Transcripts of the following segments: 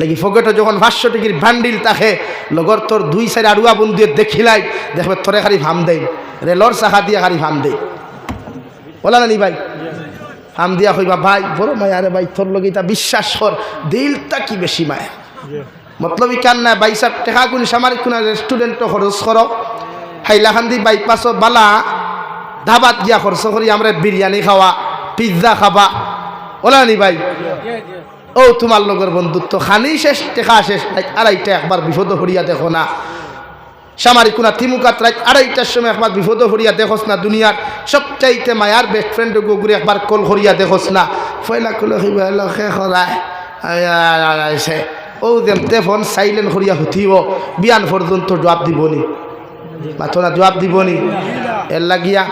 লাগি ফকেটে যখন পাঁচশো টিকির বান্ডিল তাকে লগর তোর দুই সাইড আড়ুয়া বন্ধুয়ে দেখিলাই, দেখবে তোরে খালি ফাম দেয় রেলর চাকা দিয়ে খালি ফাম দেয় বলা না নি ভাই? ফাম দিয়া কইবা ভাই, বড় মায়া রে ভাই তোর লগে এটা বিশ্বাস কর দিলটা কি বেশি মায়া? মতলবই কান না বাইসা টেকা কোন সামারিক কোন রেস্টুরেন্ট খরচ কর হাইলাখান্দি বাইপাসও বালা, ধাবাত গিয়া খরচ করি আমরা বিরিয়ানি খাওয়া পিৎজা খাবা। ওলা নি ভাই? ও তোমার লগের বন্ধুত্ব। খানি শেষ, টেকা শেষ রাইত আড়াইটা একবার বিপদ হরিয়া দেখো না। সামারি কোনা তিমুকাত রাইত আড়াইটার সময় একবার বিপদ হরিয়া দেখোস না দুনিয়ার। সবচাইতে মায়ার বেস্ট ফ্রেন্ড গুগুরি একবার কল হরিয়া দেখোস না। ফয়লা কলে লখে খরায় আইছে ও দেমতে ফোন সাইলেন্ট হরিয়া হুথিব বিয়ান পর্যন্ত জবাব দিবনি। মাথো না জবাব দিবনি। এর লাগিয়া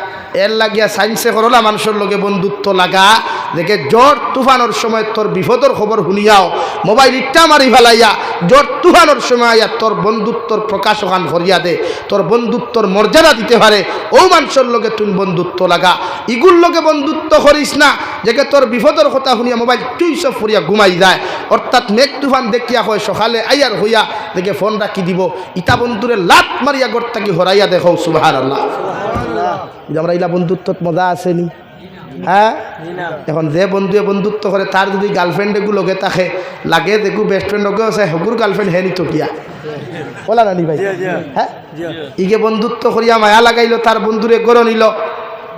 এর লাগিয়া সাইন্সে করলা মানুষের লগে বন্ধুত্ব লাগা। দেখে জ্বর তুফানোর সময় তোর বিপদর খবর শুনিয়াও মোবাইল ইট্টা মারি ফেলাইয়া জ্বর তুফানোর সময় আইয়া তোর বন্ধুত্বর প্রকাশ ওখান ভরিয়া দে তোর বন্ধুত্বর মর্যাদা দিতে পারে ও মানুষের লগে তুমি বন্ধুত্ব লাগা। ইগুর লগে বন্ধুত্ব করিস না যেকে তোর বিপদর কথা শুনিয়া মোবাইল তুই সব ফুরিয়া ঘুমাই যায়। অর্থাৎ মেঘ তুফান দেখিয়া হয় সকালে আইয়ার হইয়া দেখে ফোন রাখি দিব ইটা বন্ধুরে লাত মারিয়া গড়তাকি হরাইয়া দেখো সুবাহ আল্লাহ আমরা ইলা বন্ধুত্বত মজা আসেনি। হ্যাঁ? এখন যে বন্ধুয়ে বন্ধুত্ব করে তার যদি গার্লফ্রেন্ড একু লগে তাকে লাগে দেখু বেস্ট ফ্রেন্ড লগে আছে হগুর গার্লফ্রেন্ড হে নিত কিয়া বলা নানি ভাই? হ্যাঁ ইগে বন্ধুত্ব করিয়া মায়া লাগাইলো তার বন্ধুরে গড় নিল।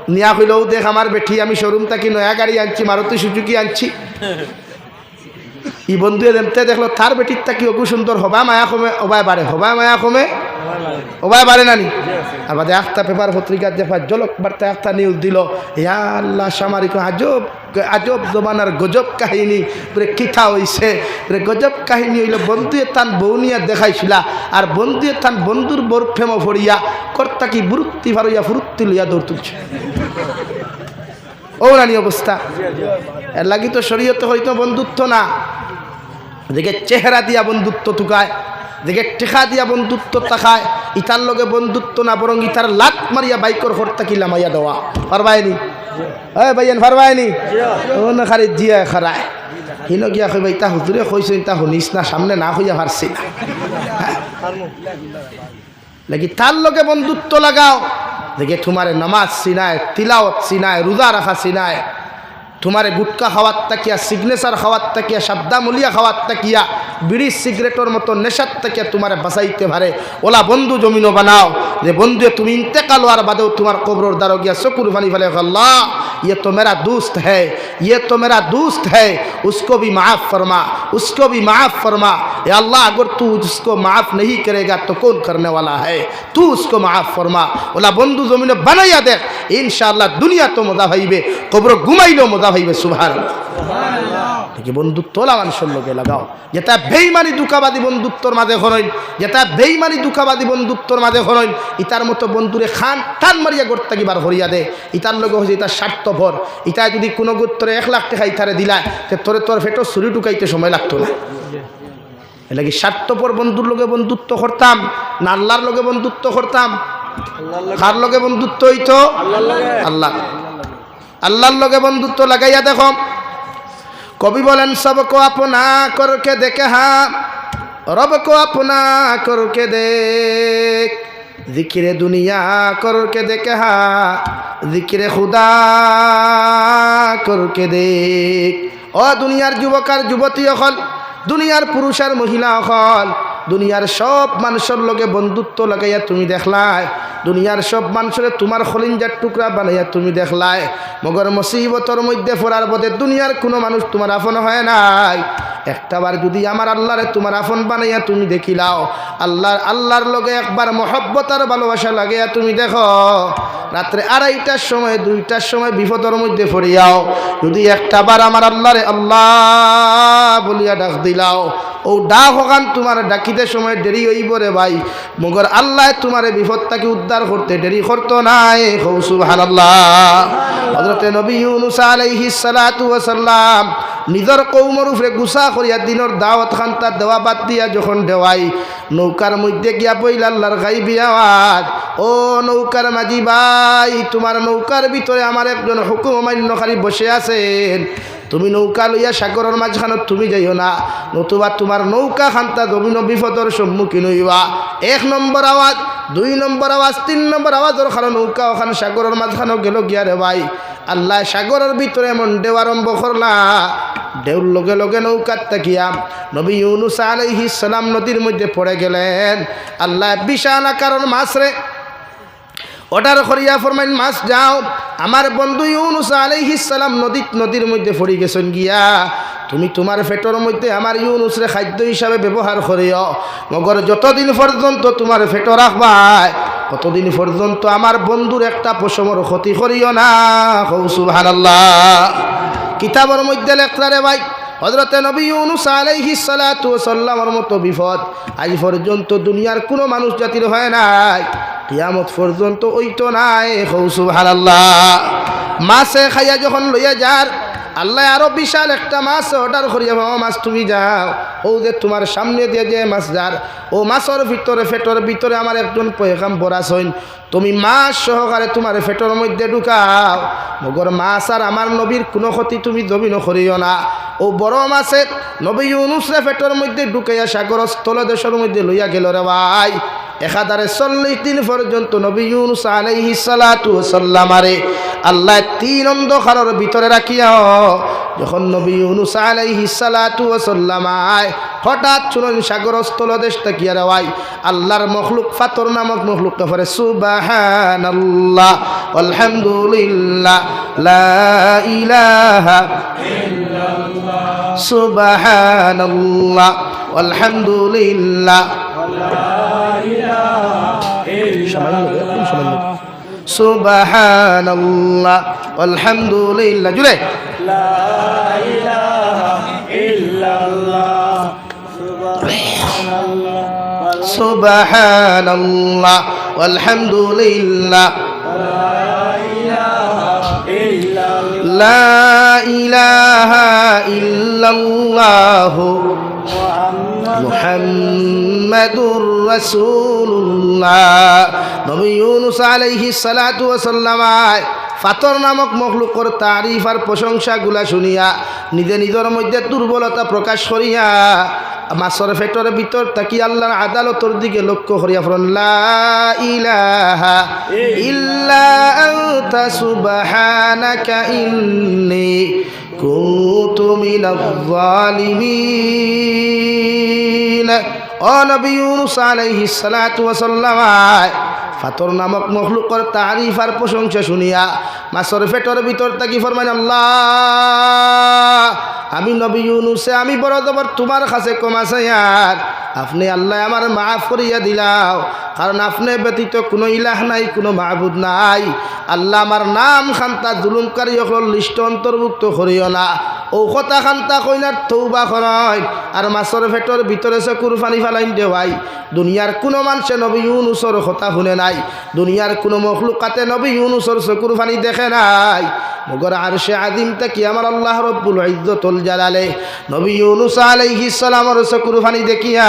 নিয়া হইলেও দেখ আমার বেঠি আমি শোরুম থাকি নয়া গাড়ি আনছি মারুতি সুজুকি আনছি। ই বন্ধুয়ে দেমতে দেখল তার বেটির তাকি অগু সুন্দর হবা মায়া কমে অবায় বাড়ে হবা মায়া কমে। ওবায় বাড়ে নানি আবার একটা পেপার পত্রিকার যে জলক বার্তা একটা নিউজ দিল। ইয়া আল্লাহ সামারিক আজব আজব জমানার গজব কাহিনী। পুরে কিথা হইছে পুরে গজব কাহিনী হইল বন্ধুয়ে তান বৌনিয়া দেখাইছিলা। আর বন্ধুয়ে তান বন্ধুর বর ফেম ফড়িয়া কর্তা কি বুরুত্তি ফারইয়া ফুরুত্তি লইয়া দৌড় তুলছে। ও নানি অবস্থা। এর লাগি তো শরীয়ত হইতো বন্ধুত্ব না। দেখে চেহারা দিয়া বন্ধুত্ব তুকায় দেখে টেকা দিয়া বন্ধুত্ব তাকায়, ইতার লগে বন্ধুত্ব না, বরং ইতার লাত মারিয়া বাইকর হরতা কি লামাইয়া দেওয়া। পারবায়নি এ ভাইয়ান পারবায়নি ও না খারি জিয়া খারায়। হিন গিয়া কইবা, ইতা হুজুরে কইছেন তা শুনিস না, সামনে না হইয়া পারছি না। হ্যাঁ। লাগি তার লগে বন্ধুত্ব লাগাও। দেখে তোমারে নামাজ চিনায় তিলাওয়াত চিনায় রোজা রাখা চিনায় তোমারে গুটকা খাওয়ার তাকিয়া সিগনেচার খাওয়ার তাকিয়া সাবদামলিয়া খাওয়ার তাকিয়া, বিড়ি সিগারেটের মতো নেশার তাকিয়া তোমারে বাঁচাইতে পারে। ওলা বন্ধু জমিনও বানাও। যে বন্ধু তুমি ইন্তেকাল হওয়ার বাদেও তোমার কবরর দ্বারা গিয়া চকুর ফানি ফেলে আল্লাহ ये तो मेरा दोस्त है, ये तो मेरा दोस्त है, उसको भी माफ़ फरमा, उसको भी माफ़ फरमा। या अल्लाह, अगर तू उसको माफ़ नहीं करेगा तो कौन करने वाला है? तू उसको माफ़ फरमा। बोला बंधु ज़मीन बनाया दे इन दुनिया तो मज़ा भाईबे कब्र घुमाइलो मज़ा भाईबे सुबह থেকে বন্ধুত্ব মানুষের লোকে লাগাও। যেটা বেইমানি দুঃখাবাদী বন্ধুত্বর মাঝে হরইন যেটা বেইমানি দুঃখাবাদী বন্ধুত্বর মাঝে হরইন ইতার মতো বন্ধুরে খান টান মারিয়া গড়তা কিবার হরিয়া দে। ইতার লোক হচ্ছে ইতার স্বার্থপর। ইতা যদি কোনো গোত্তরে এক লাখ টাকা ইতারে দিলায়, তে তোরে তোর ফেটো ছুরি টুকাইতে সময় লাগতো না। এলে কি স্বার্থপর বন্ধুর লোকে বন্ধুত্ব করতাম না আল্লাহর লোকে বন্ধুত্ব করতাম কার লোকে বন্ধুত্ব হইতো আল্লাহ আল্লাহর লোকে বন্ধুত্ব লাগাইয়া দেখো কবি বলেন, সবকো আপনা করকে দেখে হা, রবকো আপনা করকে দেখ। জিকিরে দুনিয়া করকে দেখে হা, জিকিরে খুদা করকে দেখ। ও দুনিয়ার যুবক আর যুবতী অকল, দুনিয়ার পুরুষ আর মহিলা অকল। দুনিয়ার সব মানুষের লগে বন্ধুত্ব লাগাইয়া তুমি দেখলাই। দুনিয়ার সব মানুষের তোমার খলিঞ্জার টুকরা বানাইয়া তুমি দেখলাই। মগর মুসিবতর মধ্যে ফোরার পথে দুনিয়ার কোনো মানুষ তোমার আপন হয় নাই। একটাবার যদি আমার আল্লাহরে তোমার আপন বানাইয়া তুমি দেখিলাও, আল্লাহর আল্লাহর লগে একবার মহব্বত আর ভালোবাসা লাগাইয়া তুমি দেখো। রাত্রে আড়াইটার সময়, দুইটার সময় বিপদর মধ্যে ফরিয়াও যদি একটাবার আমার আল্লাহরে আল্লাহ বলিয়া ডাক দিলাও ও ডাক হকান তোমার ডাকিতে সময় দেরি হইব রে ভাই। মগর আল্লাহ তোমার বিপদটাকে উদ্ধার করতে দেরি করতো নাই। হৌ সুবহানাল্লাহ। হযরতে নবী ইউনুস নিজের কৌমর উপরে গুসা করিয়া দিনের দাওয়াত খান, তার দেওয়া বাদ দিয়া যখন দেওয়াই, নৌকার মধ্যে গিয়া পইল আল্লাহর গাইবি আওয়াজ, ও নৌকার মাঝি ভাই, তোমার নৌকার ভিতরে আমার একজন হুকুম অমান্যকারী বসে আছেন। তুমি নৌকা লইয়া সাগরের মাঝখানত তুমি যাইও না, নতুবা তোমার নৌকা খান্তা দমিন বিপদর সম্মুখীন হইবা। এক নম্বর আওয়াজ দুই নম্বর আওয়াজ তিন নম্বর আওয়াজের কারণ নৌকা ওখানে সাগরের মাঝখানেও গেল গিয়া রে ভাই। আল্লাহ সাগরের ভিতরে এমন দেও আরম্ভ করলা দেউর লগে লগে নৌকার তাকিয়া নবী ইউনুস আলাইহিস নদীর মধ্যে পড়ে গেলেন। আল্লাহ বিশাল কারণ মাসরে অর্ডার করিয়া ফরমাইন মাছ যাও। আমার বন্ধু ইউনুস সালাম নদী, নদীর মধ্যে পড়ে গেছেন গিয়া। তুমি তোমার পেটর মধ্যে আমার ইউনুসরে খাদ্য হিসাবে ব্যবহার করিও। মগর যতদিন পর্যন্ত তোমার পেট রাখবাই ততদিন পর্যন্ত আমার বন্ধুর একটা পশমর ক্ষতি করিও না। সুবহান কিতাবর মধ্যে লেখলারে ভাই হজরতে নবী ইউনুস আলাইহিস সালাতু সাল্লামের মতো বিপদ আজ পর্যন্ত দুনিয়ার কোনো মানুষ জাতির হয় নাই। কিয়ামত পর্যন্ত ওই তো নাই। হৌ সুবহানাল্লাহ। মাছে খাইয়া যখন লইয়া যার, আল্লাহ আরও বিশাল একটা মাছ অর্ডার করিয়া বাবা মাছ, তুমি যাও। ও যে তোমার সামনে দিয়ে যে মাছ যার, ও মাছের ভিতরে, ফেটর ভিতরে আমার একজন পয়গাম বরাস হইন তুমি মাছ সহকারে তোমার ফেটর মধ্যে ঢুকাও। মগর মাছ আর আমার নবীর কোনো ক্ষতি তুমি দবি নকরিও না। ও বড় মাছে নবী ইউনুসরে ফেটর মধ্যে ঢুকাইয়া সাগর স্থল দেশের মধ্যে লইয়া গেল রে ভাই। একাধারে চল্লিশ দিন পর্যন্ত নবী ইউনুস আলাইহি সালাতু সাল্লামারে আল্লাহ তিন অন্ধকারের ভিতরে রাখিয়া, যখন নবী ইউনুস আলাইহি সালাতু সাল্লামায় হঠাৎ শুনুন সাগর স্থল দেশ তাকিয়া রেওয়াই আল্লাহর মখলুক ফাতর নামক মখলুক কফরে সুবহানাল্লাহ আলহামদুলিল্লাহ লা ইলাহা سبحان الله والحمد لله سبحان الله والحمد لله جل لا إله إلا الله سبحان الله سبحان الله والحمد لله লা ইলাহা ইল্লাল্লাহু মুহাম্মাদুর রাসূলুল্লাহ। নবী ইউনুস আলাইহিস সালাতু ওয়াস সালামায় ফাতর নামক মখলুকর তারিফ আর প্রশংসাগুলা শুনিয়া নিজে নিজের মধ্যে দুর্বলতা প্রকাশ করিয়া মাছর ফেটর ভিতর তাকি আল্লাহর আদালতর দিকে লক্ষ্য করিয়া ফরন ইলাহা ইল্লা আনতা সুবহানাকা ইন্নী কুনতু মিনাজ জালিমিন ও নবী ইউনুস আলাইহিস সালাতু ওয়া সাল্লাম ফাতর নামক মখলুকর তারিফ আর প্রশংসা শুনিয়া মাছর ফেটর ভিতর তাকি ফরমান আল্লাহ, আমি নবী ইউনুসে, আমি বড় তোমার কাছে কমাছে আর আপনি আল্লাহ আমার মাফ করিয়া দিলাও। কারণ আপনি ব্যতীত কোনো ইলাহ নাই, কোনো মাহবুদ নাই। আল্লাহ আমার নাম খান্তা জুলুমকারী অকল লিস্ট অন্তর্ভুক্ত করিও না। কথা খান্তা কইনার তৌবা খরয় আর মাছর ফেটর ভিতরে সে কুরফানি ফালাইন দেওয়াই দুনিয়ার কোনো মানুষে নবী ইউনুসর কথা শুনে নাই। দুনিয়ার কোনো মখলুকাতে নবী ইউনুসর চকুর ফানি দেখে নাই। মগর আর সে আদিম তাকি আমার আল্লাহ রব্বুল ইজ্জতুল জালালে। নবী ইউনুস আলাইহিস সালামের চকুর ফানি দেখিয়া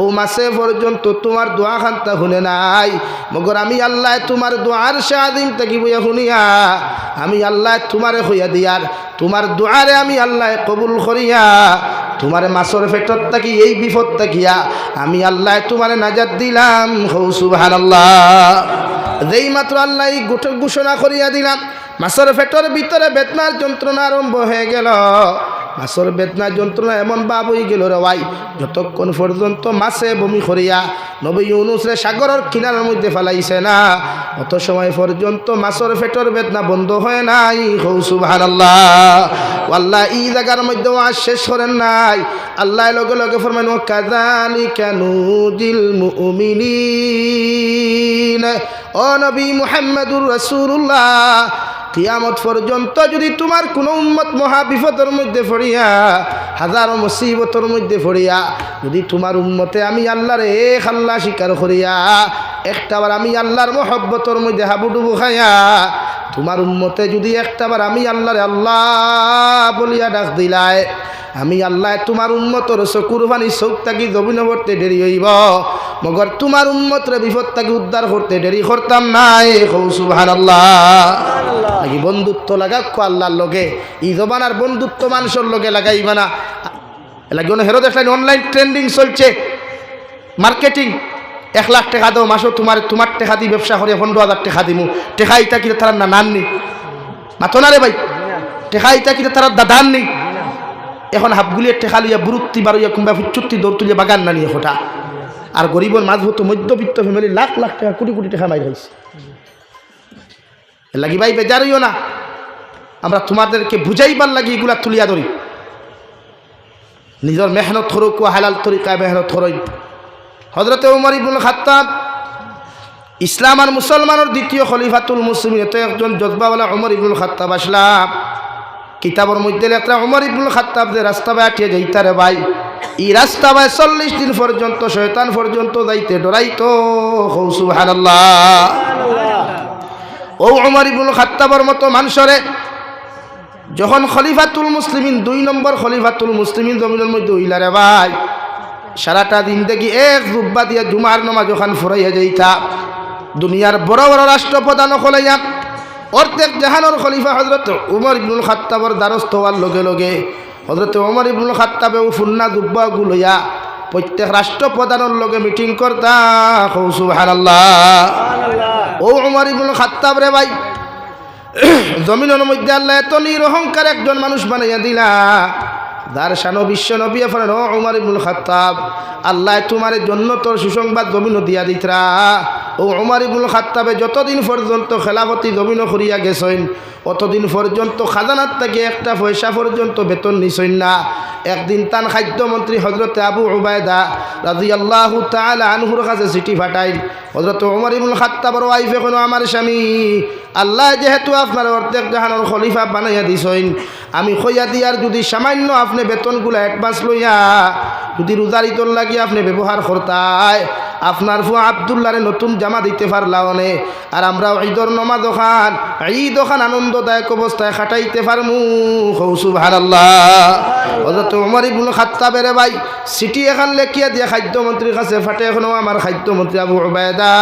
ও মাসে পর্যন্ত তোমার দোয়া খান্তা শুনে নাই। মগর আমি আল্লাহ তোমার দোয়ার সাদিন তাকি বইয়া শুনিয়া, আমি আল্লাহ তোমারে হইয়া দিয়ার, তোমার দোয়ারে আমি আল্লাহ কবুল করিয়া, তোমার মাছর ফেটর তাকি, এই বিপদ তাকিয়া, আমি আল্লাহ তোমারে নাজাত দিলাম। হৌ সুবাহান আল্লাহ যেই মাত্র আল্লাহ ঘোষণা করিয়া দিলাম মাছের ফেটর ভিতরে বেদনার যন্ত্রণা আরম্ভ হয়ে গেল। মাছের বেদনা যন্ত্রণা এমন বাব হয়ে গেল রে ভাই, যতক্ষণ পর্যন্ত মাছে বমি করিয়া নবী ইউনুসরে সাগরের কিনারের মধ্যে ফেলাইছে না, অত সময় পর্যন্ত মাছের ফেটর বেদনা বন্ধ হয় নাই। হৌ সুবহান আল্লাহ আল্লাহ এই জায়গার মধ্যে আজ শেষ করেন নাই। আল্লাহ লগে লগে ফরমাইন কাদালি কেন দিল মুমিনিন ও নবী মুহাম্মদুর রাসূলুল্লাহ কিয়ামত পর্যন্ত যদি তোমার কোনো উন্মত মহা বিপদের মধ্যে ফড়িয়া হাজারো মুসিবতর মধ্যে ফড়িয়া যদি তোমার উন্মতে আমি আল্লাহর এক আল্লাহ স্বীকার করিয়া, একটাবার আমি আল্লাহর মহব্বতর মধ্যে হাবুডুবু খাইয়া, তোমার উন্মতে যদি একটাবার আমি আল্লাহরে আল্লাহ বলিয়া ডাক দিলায় আমি আল্লাহ তোমার উন্মতর চকুর পানি চোখ তাকি জমিন করতে দেরি হইব। মগর তোমার উন্মতরে বিপদ তাকে উদ্ধার করতে দেরি করতাম নাই। সুবাহান আল্লাহ নাকি বন্ধুত্ব লাগাক আল্লাহর লগে। ই জমানার বন্ধুত্ব মানুষের লগে লাগাইবা না। লাগে হেরো দেখলেন অনলাইন ট্রেন্ডিং চলছে। মার্কেটিং এক লাখ টাকা দাও মাসও তোমার তোমার টাকা দিয়ে ব্যবসা করে পনেরো হাজার টাকা দিমু। টেকা ইটা কিনা তারা না। নাননি মাতো না রে ভাই। টেকা ইটা কিনা তারা দাদাননি এখন হাফগুলিয়ে টেকা লইয়া বুরুত্তি বারুইয়া কিংবা ফুচুত্তি দৌড় তুলিয়া বাগান না নিয়ে ফোটা। আর গরিবের মাঝ হতো মধ্যবিত্ত ফ্যামিলি লাখ লাখ টাকা, কোটি কোটি টাকা মাই খাইছে লাগি ভাই বেজারইও না। আমরা তোমাদেরকে বুঝাইবার লাগি এগুলা তুলিয়া ধরি। নিজের মেহনত হরক হালাল তরিকায় মেহনত হরই হজরতে উমর ইবুল খাত্তাব ইসলাম আর মুসলমানের দ্বিতীয় খলিফাতুল মুসলিম এত একজন জজবাওয়ালা উমর ইবুল খাত্তাব আসলাম। কিতাবর মধ্যে লেখা উমর ইবুল খাত্তাব যে রাস্তা বাই আটিয়ে যাইতারে ভাই এই রাস্তা বাই চল্লিশ দিন পর্যন্ত শয়তান পর্যন্ত যাইতে ডরাইতো সুবহানাল্লাহ। ও উমর ইবুল খাত্তাবর মতো মানুষরে যখন খলিফাতুল মুসলিমিন দুই নম্বর খলিফাতুল মুসলিমিন জমিনের মধ্যে উইলারে ভাই, সারাটা দিন দেখি এক জুব্বা দিয়ে জুমার নমাজ ওখান ফুরাইয়া যাইতা। দুনিয়ার বড় বড় রাষ্ট্রপ্রধান খলাইয়া অর্ধেক জাহানোর খলিফা হজরত উমর ইবনুল খাত্তাবর দ্বারস্থ হওয়ার লগে লগে হজরত উমর ইবনুল খাত্তাবেও ফুন্না জুব্বা গুলইয়া প্রত্যেক রাষ্ট্রপ্রধানের লগে মিটিং করতা সুবহানাল্লাহ। ও উমর ইবনুল খাত্তাব রে ভাই জমিনের মধ্যে আল্লাহ এত নিরহংকার একজন মানুষ বানাইয়া দিলা। যার শানো বিশ্ব নবী ফেলেন ও উমার ইবুল খাত্তাব আল্লাহ তোমার জন্য তোর সুসংবাদ জমিন দিয়া দিতরা। ও উমার ইবুল খাত্তাবে যতদিন পর্যন্ত খেলাপতি জমিন করিয়া গেছেন, অতদিন পর্যন্ত খাজানার থেকে একটা পয়সা পর্যন্ত বেতন নিছেন না। একদিন তান খাদ্যমন্ত্রী হজরতে আবু উবায়দা রাজি আল্লাহ তালা আনহুর কাছে চিঠি ফাটাইল হজরত উমর ইবুল খাত্তাবর ওয়াইফে কোনো আমার স্বামী। আল্লাহ যেহেতু আপনার অর্ধেক জাহানোর খলিফা বানাইয়া দিছেন, আমি খইয়া দিয়ার যদি সামান্য আপনি বেতনগুলো অ্যাডভান্স লইয়া যদি রোজারিতর লাগি আপনি ব্যবহার করতায় আপনার ফু আবদুল্লারে নতুন জামা দিতে পারলাম অনে আর আমরা ঈদর নমা দোকান ঈদ ওখান আনন্দদায়ক অবস্থায় খাটাইতে পারমু। হৌসু ভালাল্লাহ হজরত উমর ভাই সিটি এখান লেখিয়া দিয়ে খাদ্যমন্ত্রীর কাছে ফাটে এখনও আমার খাদ্যমন্ত্রী আবু উবায়দা।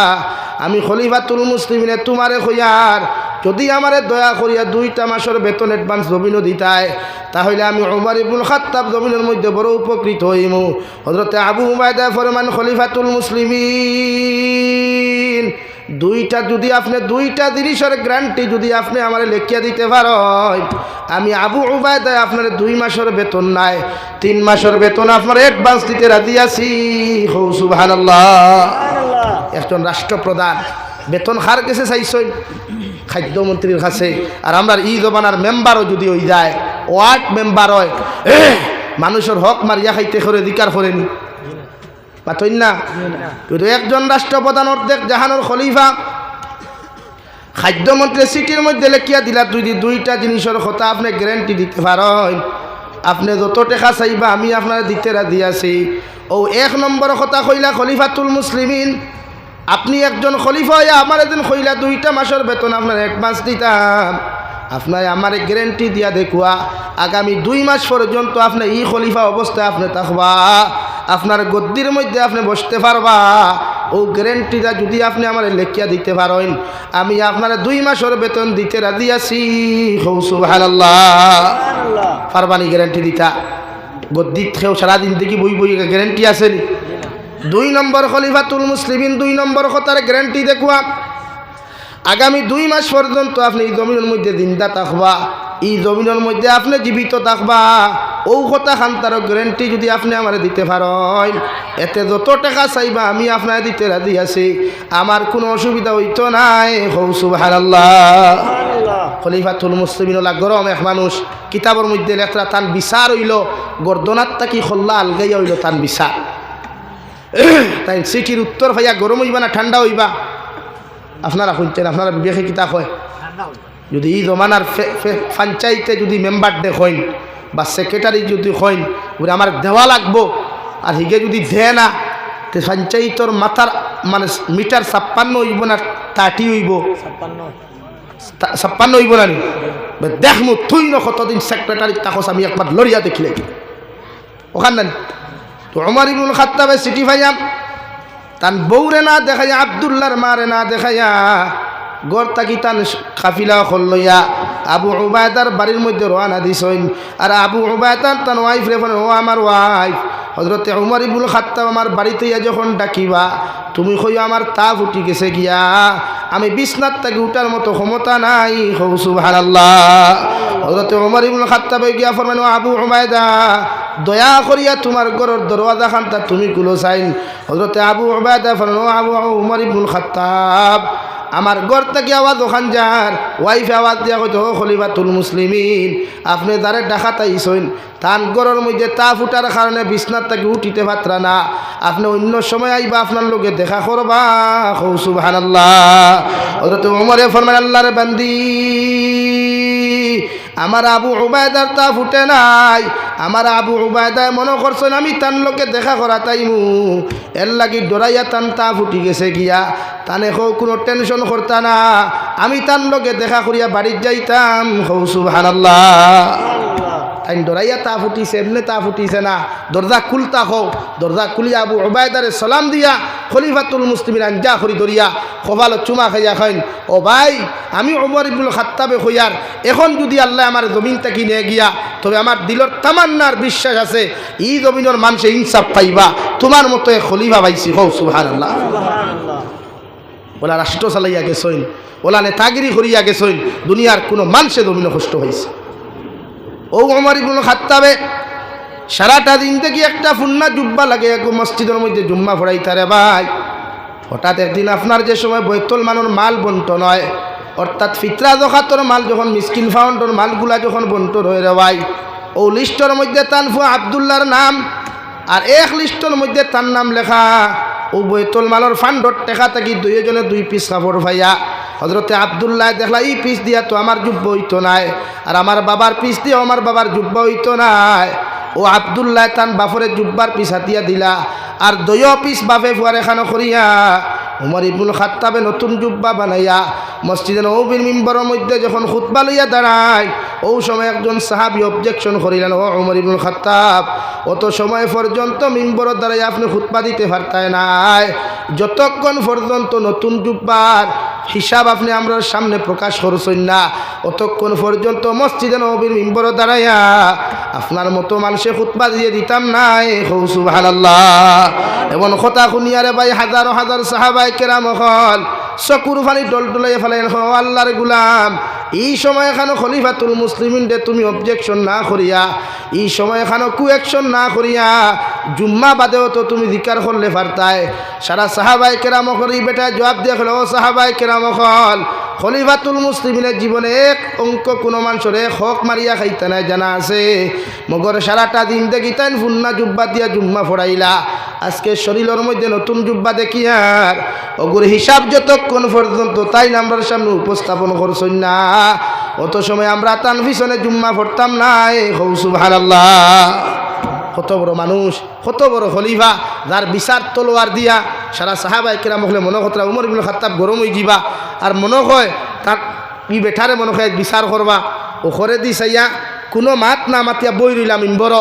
আমি খলিফাতুল মুসলিমিনে তোমারে খইয়ার যদি আমারে দয়া করিয়া দুইটা মাসের বেতন অ্যাডভান্স জমিনও দিতায়, তাহলে আমি উমার ইবুল খাত্তাব জমিনের মধ্যে বড় উপকৃত হইমু। হজরতে আবু উবায়দা ফরমান খলিফাতুল মুসলিমিন, দুইটা যদি আপনি, দুইটা জিনিসের গ্যারান্টি যদি আপনি আমার লেখিয়া দিতে পারেন, আমি আবু উবায়দায় আপনার দুই মাসের বেতন নাই, তিন মাসের বেতন আপনার অ্যাডভান্স দিতে রাজি আছি। হৌ, সুবহানাল্লাহ। একজন রাষ্ট্রপ্রধান। বেতন হার গেছে চাইছই। খাদ্যমন্ত্রীর কাছে। আর আমরা ই জমানার মেম্বারও যদি ওই যায়, ওয়ার্ড মেম্বার হয় মানুষের হক মারিয়া খাইতে করে অধিকার করেনি। পাতই না? কিন্তু একজন রাষ্ট্রপ্রধান অর্ধেক জাহানোর খলিফা, খাদ্যমন্ত্রী সিটির মধ্যে লেখিয়া দিলা দুই দুইটা জিনিসের কথা আপনি গ্যারেন্টি দিতে পারেন আপনি যত টেকা চাইবা, আমি আপনার দিতে রাজি আছি ও, এক নম্বর কথা কইলা খলিফাতুল মুসলিমিন আপনি একজন খলিফা হইয়া আমার এদিন কইলা দুইটা মাসের বেতন আপনার মাস দিতাম। আপনার আমার গ্যারেন্টি দিয়া দেখুয়া, আগামী দুই মাস পর্যন্ত আপনি ই খলিফা অবস্থায় আপনি থাকবা, আপনার গদ্দির মধ্যে আপনি বসতে পারবা। ও গ্যারেন্টিটা যদি আপনি আমার লেখিয়া দিতে পারেন আমি আপনার দুই মাসের বেতন দিতে রাজি আছি। হৌসু ভাল্লাহ পারবানি গ্যারেন্টি দিতা। গদ্দিত খেয়েও সারাদিন দেখি বই বই গ্যারেন্টি আসেনি দুই নম্বর খলিফাতুল মুসলিমিন দুই নম্বর কথার গ্যারেন্টি দেখুয়া। আগামী দুই মাস পর্যন্ত আপনি এই জমিনের মধ্যে দিনদা থাকবা। এই জমিনের মধ্যে আপনি জীবিত থাকবা। ও কথা খান তার গ্যারেন্টি যদি আপনি আমার দিতে পারেন। এতে যত টাকা চাইবা আমি আপনার দিতে রাজি আছি। আমার কোনো অসুবিধা হইতো নাই। হৌসু খলিফাতুল মুসলিমিন গরম এক মানুষ। কিতাবের মধ্যে লেখরা তান বিচার হইল। গর্দনাত তাকি খল্লা আলগাইয়া হইল তান বিচার। তাই সিটির উত্তর ভাইয়া গরম হইবা না ঠান্ডা হইবা? আপনারা শুনছেন আপনারা বিবেকে কিতা হয়? যদি এই জমানার পঞ্চায়েতে যদি মেম্বার দেখেন বা সেক্রেটারি যদি হইন ওরে আমার দেওয়া লাগবো। আর হিগে যদি দে না, তে সঞ্চয়ী তোর মাথার মানে মিটার ছাপ্পান্ন হইব না তাটি হইব। ছাপ্পান্ন হইব না দেখমু তুই ন কতদিন সেক্রেটারি তাকস আমি একবার লড়িয়া দেখিলে ওখান না তো আমার ইবুল খাত্তাবে সিটি ভাইয়াম তান বউরে না দেখাইয়া আবদুল্লার মারে না দেখাইয়া গড় তাকি তান কাফিলা লইয়া? আবু উবায়দার বাড়ির মধ্যে রোয়ানা দিছইন আর আবু উবায়দার তান ওয়াইফ রে ও আমার ওয়াইফ হজরতে উমর ইবুল খাত্তাব আমার বাড়িতে ইয়া যখন ডাকিবা, তুমি কই আমার তা ফুটি গেছে গিয়া? আমি বিছনার তাকে উঠার মতো ক্ষমতা নাই। হৌ সুবহানাল্লাহ। হজরতে উমর ইবুল খাত্তাবে গিয়া ফরমান আবু উবায়দা, দয়া করিয়া তোমার ঘরের দরওয়াজা খানটা তুমি গুলো চাইন হজরতে আবু উবায়দা ও আবু উমর ইবুল খাত্তাব আমার ঘর থেকে আওয়াজ, ওখান যার ওয়াইফে আওয়াজ দিয়া কইতো খলিফাতুল মুসলিমিন, আপনি দ্বারে ডাকা তাই আইসইন তান গড়ের মধ্যে তা ফুটার কারণে বিছনার থেকে উঠিতে পাত্রা না। আপনি অন্য সময় আইবা, আপনার লোকে দেখা করবা। হৌ আল্লাহ আল্লাহ তো ওমরে ফরমান আল্লাহর বান্দি। আমার আবু উবায়দার তা ফুটে নাই। আমার আবু উবায়দায় মনে করছেন, আমি তান লোকে দেখা করা তাইমু এর লাগি ডোরাইয়া তান তা ফুটি গেছে গিয়া। তানে হো কোনো টেনশন করতা না। আমি তান লোকে দেখা করিয়া বাড়ির যাইতাম। হৌ সুবহানাল্লাহ। তাই ডরাইয়া তা ফুটিছে এমনি তা ফুটিছে না। দরজা খুলতা হো দরজা খুলিয়া আবু উবায়দারে সালাম দিয়া খলিফাতুল মুসলিমিন আঞ্জা করি দরিয়া কপাল চুমা খাইয়া খাইন ও ভাই আমি ওমর ইবুল খাত্তাবে হইয়ার এখন যদি আল্লাহ আমার জমিন তাকি নিয়ে গিয়া তবে আমার দিলর তামান্নার বিশ্বাস আছে ই জমিনের মানুষে ইনসাফ পাইবা তোমার মতো খলিফা পাইছি হৌ সুহান আল্লাহ ওলা রাষ্ট্র চালাইয়া গেছইন ওলা নেতাগিরি করিয়া গেছইন দুনিয়ার কোনো মানুষে জমিনে কষ্ট হয়েছে ও আমার ইবুল খাত্তাবে, সারাটা দিন থেকে একটা ফুন্না জুব্বা লাগে, এক মসজিদের মধ্যে জুম্মা ফোড়াইতারে ভাই। হঠাৎ একদিন আপনার যে সময় বৈতল মানুষ মাল বন্টন হয়, অর্থাৎ ফিতরা জখাতর মাল যখন মিসকিন ফাউন্ডর মালগুলা যখন বন্টন হয়ে রে ভাই, ও লিস্টর মধ্যে তানফু আবদুল্লার নাম আর এক লিস্টর মধ্যে তার নাম লেখা ও বৈতল মালর ফান্ডর টেকা থাকি দুইজনে দুই পিস কাপড় ভাইয়া। হজরতে আবদুল্লাহ দেখলা, এই পিস দিয়া তো আমার যুব্য হইতো নাই, আর আমার বাবার পিস দিয়ে আমার বাবার যুব্য হইতো নাই। ও আবদুল্লাহ তান বাফরে জুব্বার পিস হাতিয়া দিলা, আর দয় পিস বাপে ফুয়ার এখানো করিয়া উমর ইবনুল খাত্তাবে নতুন জুব্বা বানাইয়া মসজিদে নৌবিন মিম্বরের মধ্যে যখন খুতবা লইয়া দাঁড়ায় ও সময় একজন সাহাবি অবজেকশন করিলেন, ও উমর ইবনুল খাত্তাব, অত সময় পর্যন্ত মিম্বরের দ্বারাই আপনি খুতবা দিতে পারতায় নাই। যতক্ষণ পর্যন্ত নতুন জুব্বার হিসাব আপনি আমরা সামনে প্রকাশ করছেন না, অতক্ষণ পর্যন্ত মসজিদে নবীর মিম্বর দাঁড়াইয়া আপনার মতো মানুষে খুতবা দিয়ে দিতাম নাই। হৌসু ভালাল্লাহ এমন কথা শুনিয়ারে ভাই হাজার হাজার সাহাবাই কেরাম হল চকুর ফানি ডল ডলাই ফেলে আল্লাহর গুলাম। এই সময় এখানে খলিফাতুল মুসলিমিন দে, তুমি অবজেকশন না করিয়া। এই সময় এখানে কু অ্যাকশন না করিয়া। জুম্মা বাদেও তো তুমি জিকার করলে পারতায় সারা সাহাবাই কেরাম করি বেটা জবাব দিয়ে ও সাহাবাই কেরাম হল, খলিফাতুল মুসলিমিনের জীবনে এক অঙ্ক কোনো মানুষের হক মারিয়া খাইতে নাই, জানা আছে। মগর সারাটা দিন দেখি তাই ফুন্না জুব্বা দিয়া জুম্মা ফড়াইলা। আজকে শরীরের মধ্যে নতুন জুব্বা দেখি আর, অগুর হিসাব যতক্ষণ পর্যন্ত তাই নাম্বার সামনে উপস্থাপন করছেন না। অত সময় আমরা তান পিছনে জুম্মা পড়তাম নাই হৌসু ভালাল্লাহ কত বড় মানুষ, কত বড় খলিফা, যার বিচার তলোয়ার দিয়া সারা সাহাবাই কেরাম হলে মনে কথা উমর ইবুল খাত্তাব গরম হয়ে যাবা আর মনে হয় তার ই বেঠারে মনে হয় বিচার করবা। ও করে দি চাইয়া কোনো মাত না মাতিয়া বই রইলাম ইম্বর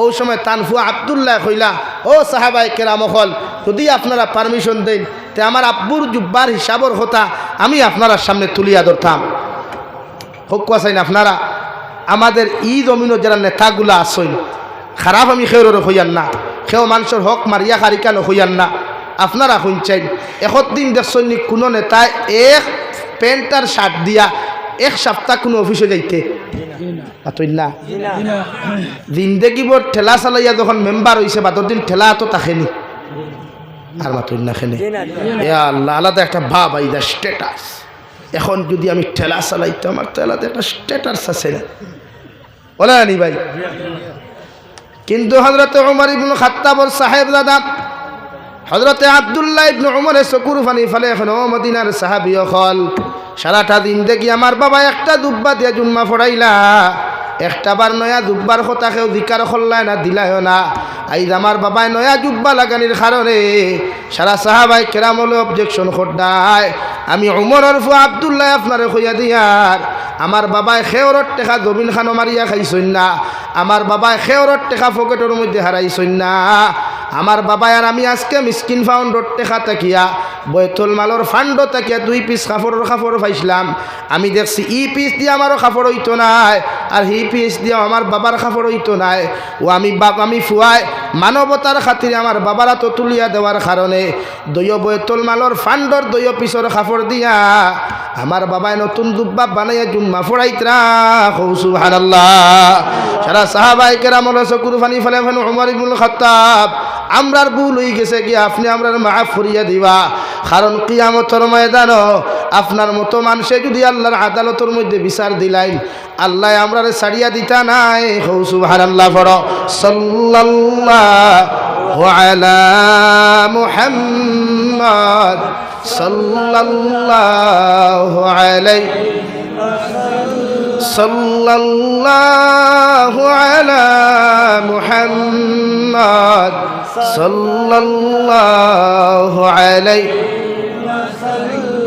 ও সময় তানফুয়া আবদুল্লাহ কইলা, ও সাহাবাই কেরাম হল যদি আপনারা পারমিশন দেন, তে আমার আব্বুর জুব্বার হিসাবর কথা আমি আপনারা সামনে তুলিয়া ধরতাম। হোক চাইন আপনারা, আমাদের ই জমিনের যারা নেতাগুলা আসইন খারাপ আমি খেউরে হইয়ান না। সেও মানুষের হক মারিয়া কারিকানো হইয়ান না। আপনারা শুনছেন একত দিন দেখছেন কোনো নেতায় এক প্যান্ট আর শার্ট দিয়া এক সপ্তাহ কোনো অফিসে যাইতে না। জিন্দেগিবর ঠেলা চালাইয়া যখন মেম্বার হয়েছে বাদর দিন ঠেলা তো তাকেনি আর মাতই না এ আল্লাহ আলাদা একটা ভাব আইদা স্ট্যাটাস এখন যদি আমি ঠেলা চালাইতো আমার তো আলাদা একটা স্ট্যাটাস আছে না। বলে নি ভাই। কিন্তু হজরত উমর ইবনু খাত্তাবর সাহেব দাদা হজরতে আবদুল্লাহ ইবনু উমরের চকুর ফানি ফেলে এখন ও মদিনার সাহাবি হল সারাটা দিন দেখি আমার বাবা একটা দুব্বা দিয়ে জুম্মা ফড়াইলা। একটা বার নয়া জুব্বার কথা কেউ দিকার খল্লায় না দিলায় না। আইজ আমার বাবাই নয়া জুব্বা লাগানির কারণে সারা সাহাবাই কেরামলে অবজেকশন খড্ডায় আমি উমরের ফু আবদুল্লাহ আপনারে কইয়া দিয়ার আমার বাবাই খেওরর টেকা জমিন খানো মারিয়া খাইছইন না। আমার বাবাই খেওরর টেকা পকেটের মধ্যে হারাইছইন না। আমার বাবাই আর আমি আজকে মিসকিন ফাউন্ডর টেকা তাকিয়া বৈতল মালর ফান্ড তাকিয়া দুই পিস কাপড়ের কাপড় পাইছিলাম। আমি দেখছি ই পিস দিয়ে আমারও কাপড় হইতো নাই। আর হি পিস দিয়ে আমার বাবার কাপড় হইতো নাই ও আমি বাপ, আমি ফুয়াই মানবতার খাতিরে আমার বাবারা তো তুলিয়া দেওয়ার কারণে দইয় বৈতল মালর ফান্ডর দইয় পিসর কাপড় দিয়া আমার বাবায় নতুন দুব্বা বানাইয়া জুম্মা ফোড়াইতরা ভানাল্লাহ সারা সাহাবাই কেরামল চকুর ফানি ফেলে ফেলে উমর ইবুল খত্তাব, আমরার ভুল হয়ে গেছে কি আপনি আমরার মাফ করিয়া দিবা। কারণ কিয়ামতর ময়দান আপনার মতো মানুষে যদি আল্লাহর আদালতের মধ্যে বিচার দিলাইন আল্লাহ আমরা সারিয়া দিতা নাই। হৌ সুভার আল্লাহ বড় সাল্লাহ মোহাম্মদ সাল্লাহ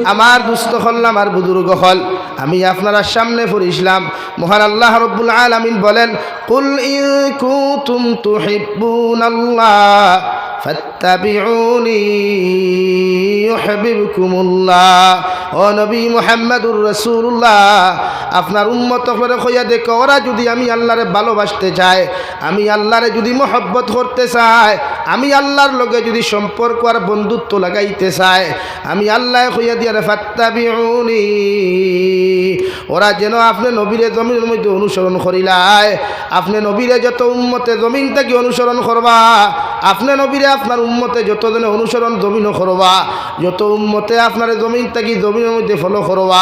আমার দুস্থ হল আমার বুজুর্গ হল। আমি আপনারা সামনে ফুরিসলাম। মহান আল্লাহ রব্বুল আলমিন বলেন কুল ইন কুতুম তুহিব্বুনাল্লাহ। ফাত্তাবিউনি ইউহিব্বুকুমুল্লাহ। ও নবী মুহাম্মদুর রাসূলুল্লাহ, আপনার উম্মত করে কইয়া দেখো, ওরা যদি আমি আল্লাহরে ভালোবাসতে চায়, আমি আল্লাহরে যদি মহব্বত করতে চায়, আমি আল্লাহর লগে যদি সম্পর্ক আর বন্ধুত্ব লাগাইতে চায়, আমি আল্লাহ কইয়া দিয়ে ফাত্তাবিউনি। ওরা যেন আপনি নবীরে জমিনের মধ্যে অনুসরণ করিলায়, আপনি নবীরে যত উম্মতে জমিন থেকে অনুসরণ করবা, আপনি নবীরে আপনার উম্মতে যত দিনে অনুসরণ জমিনও করবা, যত উম্মতে আপনার জমিন থেকে জমিনের মধ্যে ফলো করবা,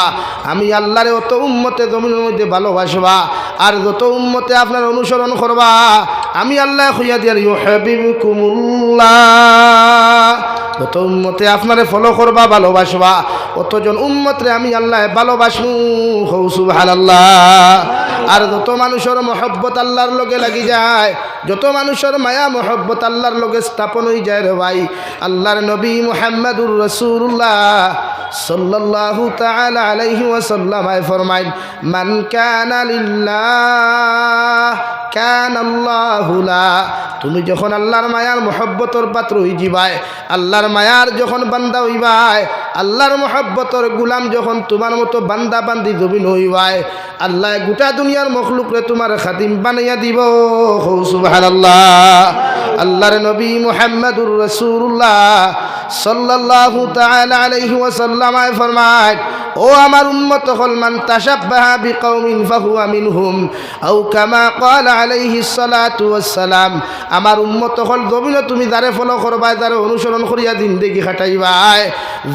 আমি আল্লাহরে অত উম্মতে জমিনের মধ্যে ভালোবাসবা, আর যত উম্মতে আপনার অনুসরণ করবা, আমি আল্লাহ খুঁজা দিয়ার ইউ কুমুল্লাহ যত উম্মতে আপনারে ফলো করবা, ভালোবাসবা, অতজন উম্মতরে আমি আল্লাহ ভালোবাসু হৌসু আল্লাহ আর যত মানুষের মহব্বত আল্লাহর লগে লাগি যায়, যত মানুষের মায়া মহব্বত আল্লাহর লগে স্থাপন হয়ে যায় রে ভাই। আল্লাহর নবী মুহাম্মদুর রসুল্লাহ সাল্লাল্লাহু তাআলা আলাইহি ওয়াসাল্লাম ফরমাইন, মান কানা লিল্লাহ, কানা আল্লাহু লা। তুমি যখন আল্লাহর মায়ার মহব্বতর পাত্র হই যাবাই আল্লাহর মায়ার যখন বান্দা হইবাই আল্লাহর মহাব্বতর গুলাম যখন তোমার মতো বান্দা বান্দি জমিন হইবায় আল্লাহ গোটা দুনিয়ার মখলুকরে তোমার খাদিম বানাইয়া দিব। সুবহানাল্লাহ। আল্লাহর নবী মোহাম্মদুর রসুল্লাহ সাল্লাহ আয় ফরমায় ও আমার উম্মত হল, মান তাশাব্বাহা বিকৌমিন ফাহুয়া মিনহুম আও কামা ক্বালা আলাইহি সালাতু ওয়াসসালাম। আমার উম্মত হল জমিন তুমি যারে ফলো করবাই, যারে অনুসরণ করিয়া জিন্দেগি খাটাইবাই,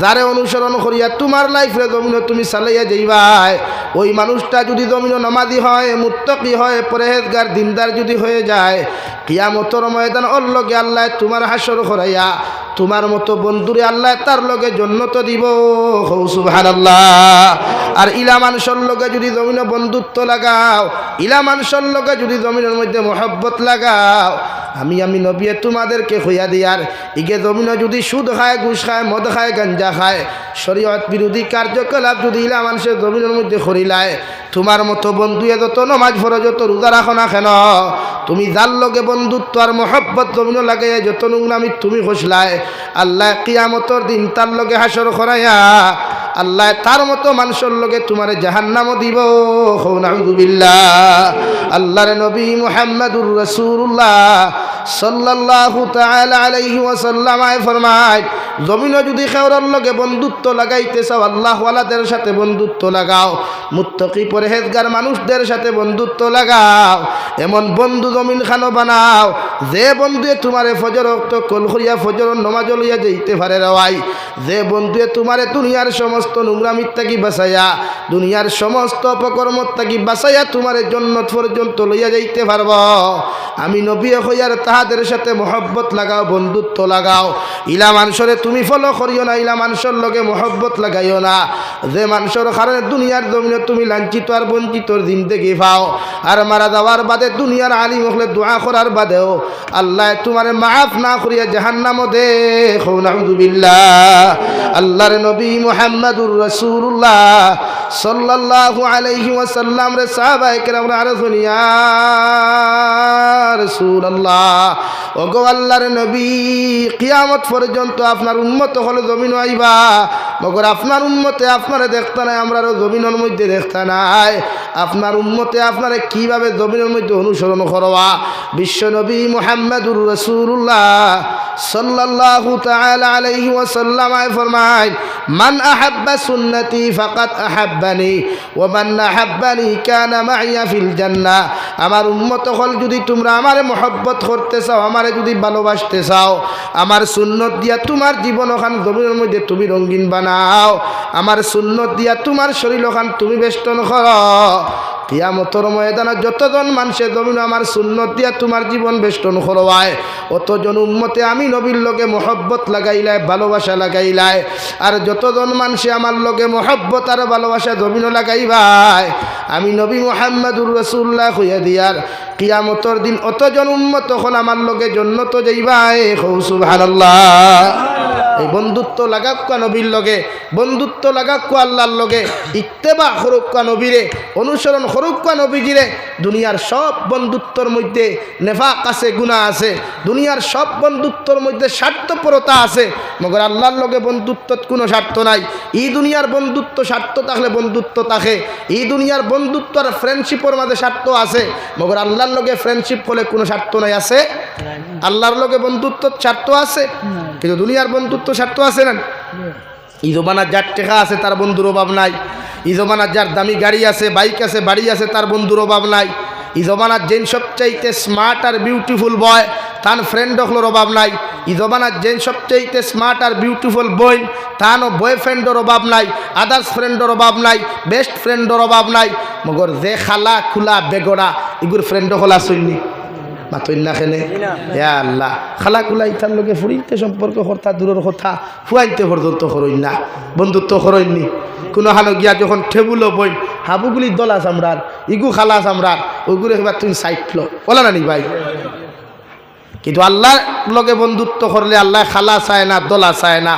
যারে অনুসরণ করিয়া তোমার লাইফে জমিন তুমি চালাইয়া যাইবাই। ওই মানুষটা যদি জমিন নমাদি হয়, মুত্তকি হয়, পরেহেজগার, দিনদার যদি হয়ে যায়, কিয়ামতর ময়দান ওর লগে আল্লাহ তোমার হাসর করাইয়া তোমার মতো বন্ধুরে আল্লাহ তার লগে জন্নত দিব। সুবহান আল্লাহ আর ইলা মানুষের লগে যদি জমিন বন্ধুত্ব লাগাও, ইলা মানুষের লগে যদি জমিনের মধ্যে মহব্বত লাগাও, আমি আমি নবিয়ে তোমাদেরকে হইয়া দিয়ার ইগে জমিন যদি সুদ খায়, ঘুষ খায়, মদ খায়, গাঞ্জা খায়, শরীয়ত বিরোধী কার্যকলাপ যদি ইলা মানুষের জমিনের মধ্যে করিলায়, তোমার মতো বন্ধুয়ে যত নমাজ ভর যত রোজা রাখো না কেন? তুমি যার লগে বন্ধুত্ব আর মহব্বত তুমি লাগে যত নোংরামি তুমি খসলায়, আল্লাহ কিয়ামতর দিন তার লগে হাসর খরাইয়া, আল্লাহ তার মতো মানুষের লগে তোমার জাহান্নামও দিব। নাউজুবিল্লাহ আল্লাহর নবী মোহাম্মদুর রাসূলুল্লাহ। তাআলা আলাইহি ওয়াসাল্লাম আয় ফরমায় জমিনও যদি খেওরার লগে বন্ধুত্ব লাগাইতে চাও আল্লাহওয়ালাদের সাথে বন্ধুত্ব লাগাও। মুত্তকি পরহেজগার মানুষদের সাথে বন্ধুত্ব লাগাও। এমন বন্ধু জমিন খানো বানাও, যে বন্ধুয়ে তোমারে ফজর রক্ত কল করিয়া ফজর নমাজ লইয়া যাইতে পারে রাই যে বন্ধুয়ে তোমারে দুনিয়ার সমস্ত নোংরা মিথ্যাকি বাঁচাইয়া, দুনিয়ার সমস্ত অপকর্ম থাকি বাঁচাইয়া তোমার জন্নত পর্যন্ত লইয়া যাইতে পারব। আমি নবী হইয়ার তাহাদের সাথে মহব্বত লাগাও, বন্ধুত্ব লাগাও। ইলা মানুষরে তুমি ফলো করিও না, ইলা মানুষের লগে মহব্বত লাগাইও না। যে মানুষের কারণে দুনিয়ার জমিনে তুমি লাঞ্ছিত আর দিন দেখি পাও। আর মারা যাওয়ার বাদে দুনিয়ার আলিম হলে দোয়া করার বাদেও আল্লাহ তোমার মাফ না করিয়া জাহান্নাম দে নাউযুবিল্লাহ আল্লাহর নবী মুহাম্মদুর রাসূলুল্লাহ। নবী, কিয়ামত আপনার উম্মত হলে জমিন আইবা, মগর আপনার উন্মতে আপনারে দেখতে নাই আমরারও জমিনের মধ্যে দেখতে নাই, আপনার উম্মতে আপনারে কীভাবে জমিনের মধ্যে অনুসরণ করবা? বিশ্ব নবী মুহাম্মদুর রাসূলুল্লাহ সাল্লাল্লাহু তাআলা আলাইহি ওয়াসাল্লাম আয় ফরমায়, মান আহাব্বা সুন্নতি ফাকাত আহাব্বানি ওয়া মান আহাব্বানি কানা মাইয়া ফিল জান্নাহ আমার উম্মত হল যদি তোমরা আমারে মহব্বত করতে চাও, আমারে যদি ভালোবাসতে চাও, আমার সুন্নত দিয়া তোমার জীবন ওখান জমিনের মধ্যে তুমি রঙিন বানাও, আমার সুন্নত দিয়া তোমার শরীর ওখান তুমি বেষ্টন কর। কিয়ামতর ময়দানে যতজন মানুষের জমিন আমার সুন্নত দিয়া তোমার জীবন বেষ্টন করবায় অতজন উম্মতে আমি নবীর লগে মহব্বত লাগাইলাই ভালোবাসা লাগাইলাই আর যতজন মানুষে আমার লগে মহব্বত আর ভালোবাসা জমিনও লাগাইবাই আমি নবী মোহাম্মদুর রসুল্লাহ হইয়া দিয়ার কিয়ামতর দিন অতজন উন্মত হল আমার লোকে জন্য তো যাইবাই। হৌসু ভাল্লাহ এই বন্ধুত্ব লাগাক্কা নবীর লগে বন্ধুত্ব লাগাক্কা আল্লাহর লগে ইত্তেবা হরুক্কা নবীরে অনুসরণ হরুক্কা নবীজিরে দুনিয়ার সব বন্ধুত্বর মধ্যে নেফাক আছে গুণা আছে। দুনিয়ার সব বন্ধুত্বর মধ্যে স্বার্থপরতা আছে মগর আল্লাহর লগে বন্ধুত্বত কোনো স্বার্থ নাই। এই দুনিয়ার বন্ধুত্ব স্বার্থ থাকলে বন্ধুত্ব থাকে। এই দুনিয়ার বন্ধুত্ব আর ফ্রেন্ডশিপের মাঝে স্বার্থ আছে মগর আল্লাহর লগে ফ্রেন্ডশিপ হলে কোনো স্বার্থ নাই আছে? আল্লাহর লগে বন্ধুত্ব স্বার্থ আছে? কিন্তু দুনিয়ার বন্ধুত্ব স্বার্থ আছে না? এই জমানার যার টেকা আছে তার বন্ধুর অভাব নাই। এই জমানার যার দামি গাড়ি আছে বাইক আছে বাড়ি আছে তার বন্ধুর অভাব নাই। এই জমানার যেন সবচাইতে স্মার্ট আর বিউটিফুল বয় তার ফ্রেন্ড হলোর অভাব নাই। এই জমানার যেন সবচাইতে স্মার্ট আর বিউটিফুল বই তানও বয়ফ্রেন্ডের অভাব নাই। আদার্স ফ্রেন্ডের অভাব নাই। বেস্ট ফ্রেন্ডের অভাব নাই। মগর যে খালা খুলা বেগড়া এগুর ফ্রেন্ড হলা শুননি না খেলে। এ আল্লাহ খালা কুলা ইতার লোকে ফুরিতে সম্পর্ক কর্তা দূরের কথা ফুয়াইতে পর্যন্ত হরইন না। বন্ধুত্ব হরইননি কোনো হানো গিয়া যখন টেবুলও বই হাবুগুলি দলা চামড়ার ইগু খালা চামড়ার ওগুলো এবার তুমি সাইট লো। বলা না নি ভাই। কিন্তু আল্লাহর লগে বন্ধুত্ব করলে আল্লাহ খালা চায় না, দলা চায় না।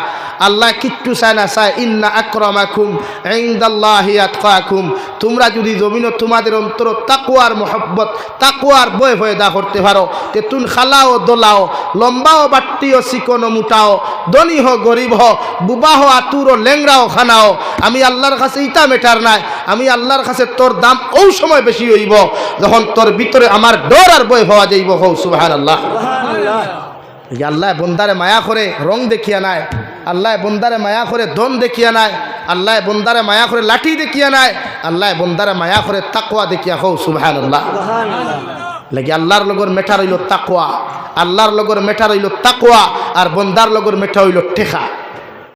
আল্লাহ কিচ্ছু চায় না চায় ইন্না আক্রমাকুম ইন্দাল্লাহি আতকাকুম তোমরা যদি জমিন তোমাদের অন্তর তাকুয়ার মহব্বত তাকুয়ার বয়ে ভয়ে দা করতে পারো। তে তুন খালাও দোলাও লম্বাও বাট্টিও চিকনো মুটাও ধনী হো গরিব হ বুবাহ আতুর ও লেংরাও খানাও। আমি আল্লাহর কাছে ইটা মেটার নাই আমি আল্লাহর কাছে তোর দাম ও সময় বেশি হইব যখন তোর ভিতরে আমার ডর আর বয়ে হওয়া যাইব। হৌ সুবাহ আল্লাহ আল্লাহ বন্দারে মায়া করে রং দেখিয়া নাই। আল্লাহ বন্দারে মায়া করে দন দেখিয়া নাই, আল্লাহ বন্দারে মায়া করে লাঠি দেখিয়া নাই, আল্লাহ বন্দারে মায়া করে তাকুয়া দেখিয়া হৌ সুভান আল্লাহ লাগি আল্লাহর লগর মেঠা রইল তাকুয়া আল্লাহর লগর মেঠা রইল তাকুয়া আর বন্দার লগর মেঠা হইল টেকা